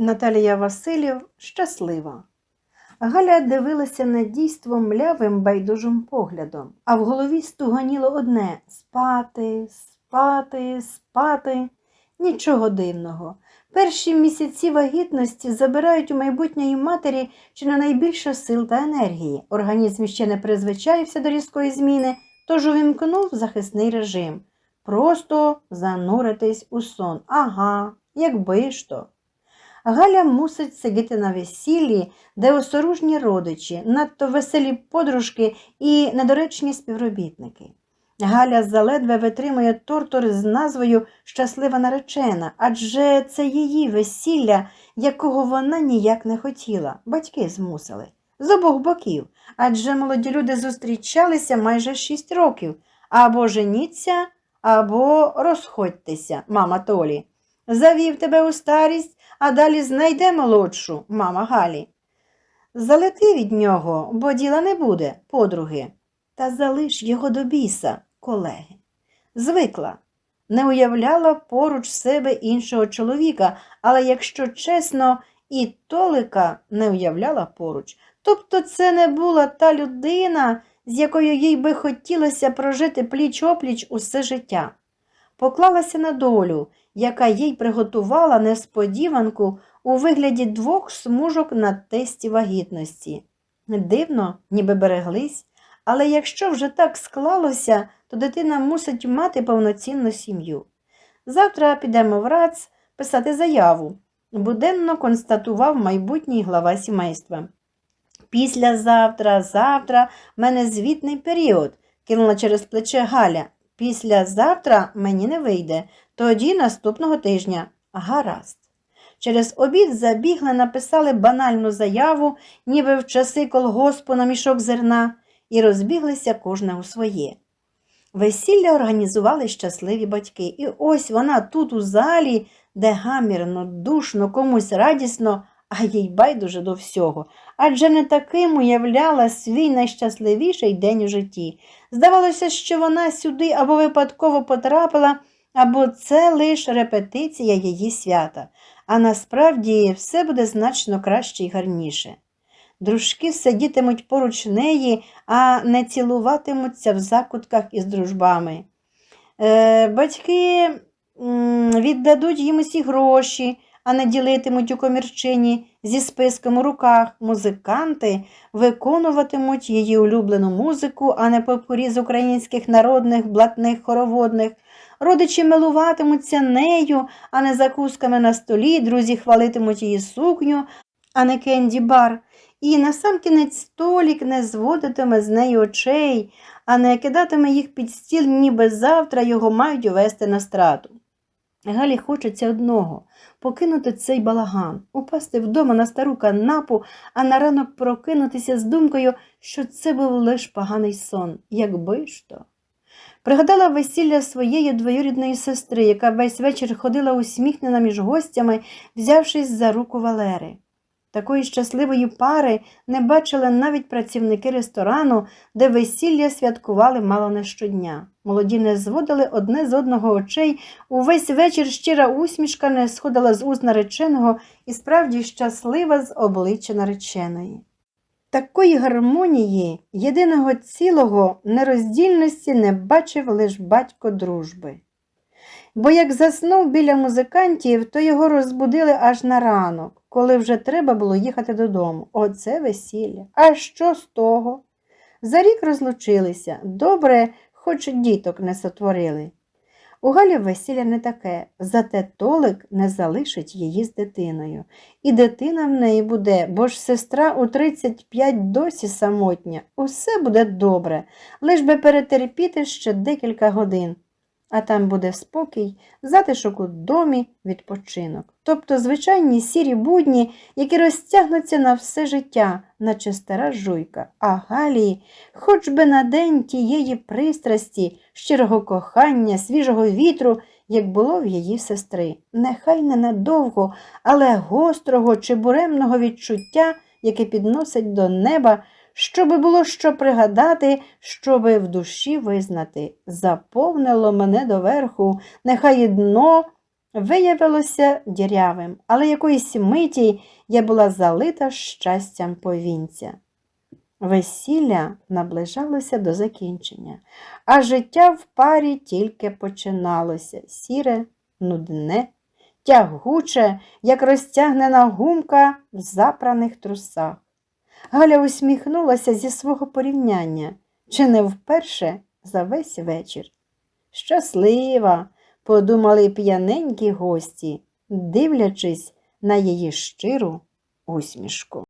Наталія Васильєв щаслива. Галя дивилася на дійство млявим байдужим поглядом, а в голові стуганіло одне спати, спати, спати. Нічого дивного. Перші місяці вагітності забирають у майбутньої матері чи не найбільше сил та енергії. Організм ще не призвичаївся до різкої зміни, тож увімкнув захисний режим. Просто зануритись у сон. Ага, якби ж то. Галя мусить сидіти на весіллі, де осоружні родичі, надто веселі подружки і недоречні співробітники. Галя заледве витримує тортур з назвою Щаслива наречена, адже це її весілля, якого вона ніяк не хотіла. Батьки змусили. З обох боків, адже молоді люди зустрічалися майже шість років. Або женіться, або розходьтеся, мама Толі. Завів тебе у старість, а далі знайде молодшу, мама Галі. Залети від нього, бо діла не буде, подруги, та залиш його до біса, колеги. Звикла, не уявляла поруч себе іншого чоловіка, але, якщо чесно, і Толика не уявляла поруч. Тобто це не була та людина, з якою їй би хотілося прожити пліч-опліч усе життя. Поклалася на долю, яка їй приготувала несподіванку у вигляді двох смужок на тесті вагітності. Дивно, ніби береглись, але якщо вже так склалося, то дитина мусить мати повноцінну сім'ю. Завтра підемо в РАЦ писати заяву, буденно констатував майбутній глава сімейства. Післязавтра, завтра в мене звітний період, кинула через плече Галя. Післязавтра мені не вийде, тоді наступного тижня. Гаразд. Через обід забігли, написали банальну заяву, ніби в часи колгоспу на мішок зерна, і розбіглися кожне у своє. Весілля організували щасливі батьки, і ось вона тут у залі, де гамірно, душно, комусь радісно, а їй байдуже до всього. Адже не таким уявляла свій найщасливіший день у житті. Здавалося, що вона сюди або випадково потрапила, або це лише репетиція її свята, а насправді все буде значно краще і гарніше. Дружки сидітимуть поруч неї, а не цілуватимуться в закутках із дружбами. Е, батьки віддадуть їм усі гроші, а не ділитимуть у комірчині зі списком у руках. Музиканти виконуватимуть її улюблену музику, а не попурі з українських народних, блатних, хороводних. Родичі милуватимуться нею, а не закусками на столі, друзі хвалитимуть її сукню, а не кенді бар. І насамкінець столік не зводитиме з неї очей, а не кидатиме їх під стіл, ніби завтра його мають увести на страту. Галі хочеться одного покинути цей балаган, упасти вдома на стару канапу, а на ранок прокинутися з думкою, що це був лише поганий сон, якби ж то. Пригадала весілля своєї двоюрідної сестри, яка весь вечір ходила усміхнена між гостями, взявшись за руку Валери. Такої щасливої пари не бачили навіть працівники ресторану, де весілля святкували мало не щодня. Молоді не зводили одне з одного очей, увесь вечір щира усмішка не сходила з уст нареченого і справді щаслива з обличчя нареченої. Такої гармонії, єдиного цілого, нероздільності не бачив лиш батько дружби. Бо як заснув біля музикантів, то його розбудили аж на ранок, коли вже треба було їхати додому. Оце весілля. А що з того? За рік розлучилися. Добре, хоч діток не сотворили. У Галі весілля не таке, зате Толик не залишить її з дитиною. І дитина в неї буде, бо ж сестра у 35 досі самотня. Усе буде добре, лиш би перетерпіти ще декілька годин. А там буде спокій, затишок у домі, відпочинок. Тобто звичайні сірі будні, які розтягнуться на все життя, наче стара жуйка, а Галії, хоч би на день тієї пристрасті, щирого кохання, свіжого вітру, як було в її сестри. Нехай не надовго, але гострого чи буремного відчуття, яке підносить до неба, щоби було що пригадати, щоби в душі визнати. Заповнило мене доверху, нехай і дно виявилося дірявим, але якоїсь миті я була залита щастям повінця. Весілля наближалося до закінчення, а життя в парі тільки починалося сіре, нудне, тягуче, як розтягнена гумка в запраних трусах. Галя усміхнулася зі свого порівняння, чи не вперше за весь вечір. Щаслива, подумали п'яненькі гості, дивлячись на її щиру усмішку.